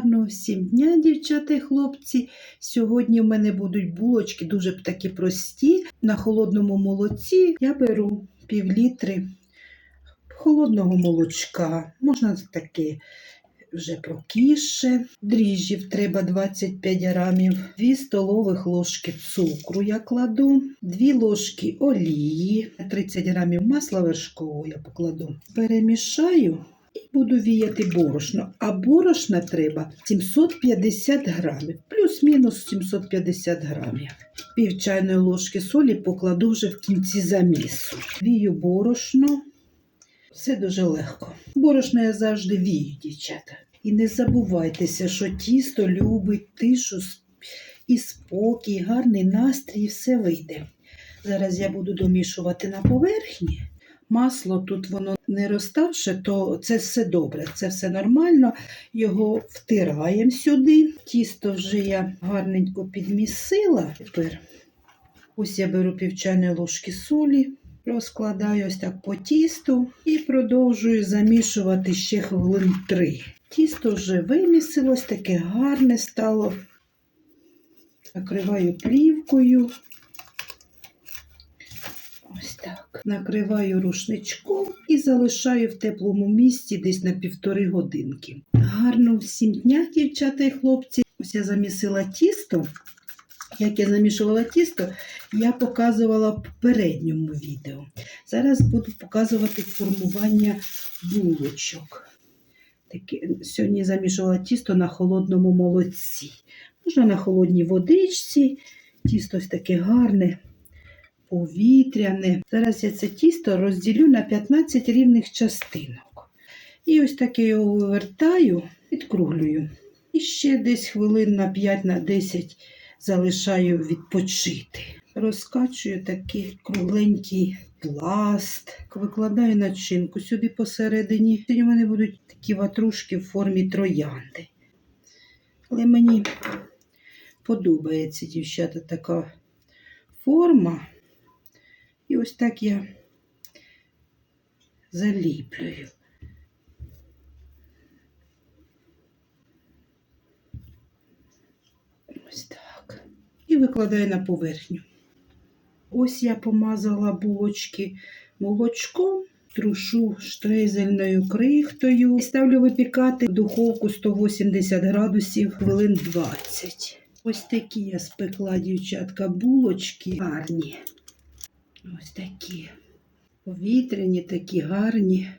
Гарного всім дня, дівчата і хлопці. Сьогодні в мене будуть булочки дуже такі прості. На холодному молоці я беру півлітри холодного молочка. Можна таке вже прокіше. Дріжджів треба 25 грамів, 2 столових ложки цукру я кладу, 2 ложки олії, 30 грамів масла вершкового я покладу. Перемішаю і буду віяти борошно. А борошна треба 750 грамів, плюс-мінус 750 грамів. Пів чайної ложки солі покладу вже в кінці замісу. Вію борошно. Все дуже легко. Борошно я завжди вію, дівчата. І не забувайтеся, що тісто любить тишу і спокій, гарний настрій, і все вийде. Зараз я буду домішувати на поверхні. Масло тут воно не розставше, то це все добре, це все нормально. Його втираємо сюди. Тісто вже я гарненько підмісила. Тепер ось я беру пів ложки солі, розкладаю ось так по тісту і продовжую замішувати ще хвилин три. Тісто вже вимісилось, таке гарне стало. Накриваю плівкою. Ось так. Накриваю рушничком і залишаю в теплому місці десь на півтори годинки. Гарно всім дня, дівчата і хлопці. Ось я замісила тісто. Як я замішувала тісто, я показувала в попередньому відео. Зараз буду показувати формування булочок. Таке, сьогодні замішувала тісто на холодному молоці. Можна на холодній водичці. Тісто ось таке гарне, повітряне. Зараз я це тісто розділю на 15 рівних частинок. І ось так я його вивертаю, підкруглюю. І ще десь хвилин на 5 на 10 залишаю відпочити. Розкачую такий кругленький пласт, викладаю начинку сюди посередині. Сьогодні в мене будуть такі ватрушки в формі троянди. Але мені подобається, дівчата, така форма. І ось так я заліплюю. Ось так. І викладаю на поверхню. Ось я помазала булочки молочком, трушу штрезельною крихтою і ставлю випікати в духовку 180 градусів хвилин 20. Ось такі я спекла, дівчатка, булочки гарні. Ось такі. Повітряні, такі гарні.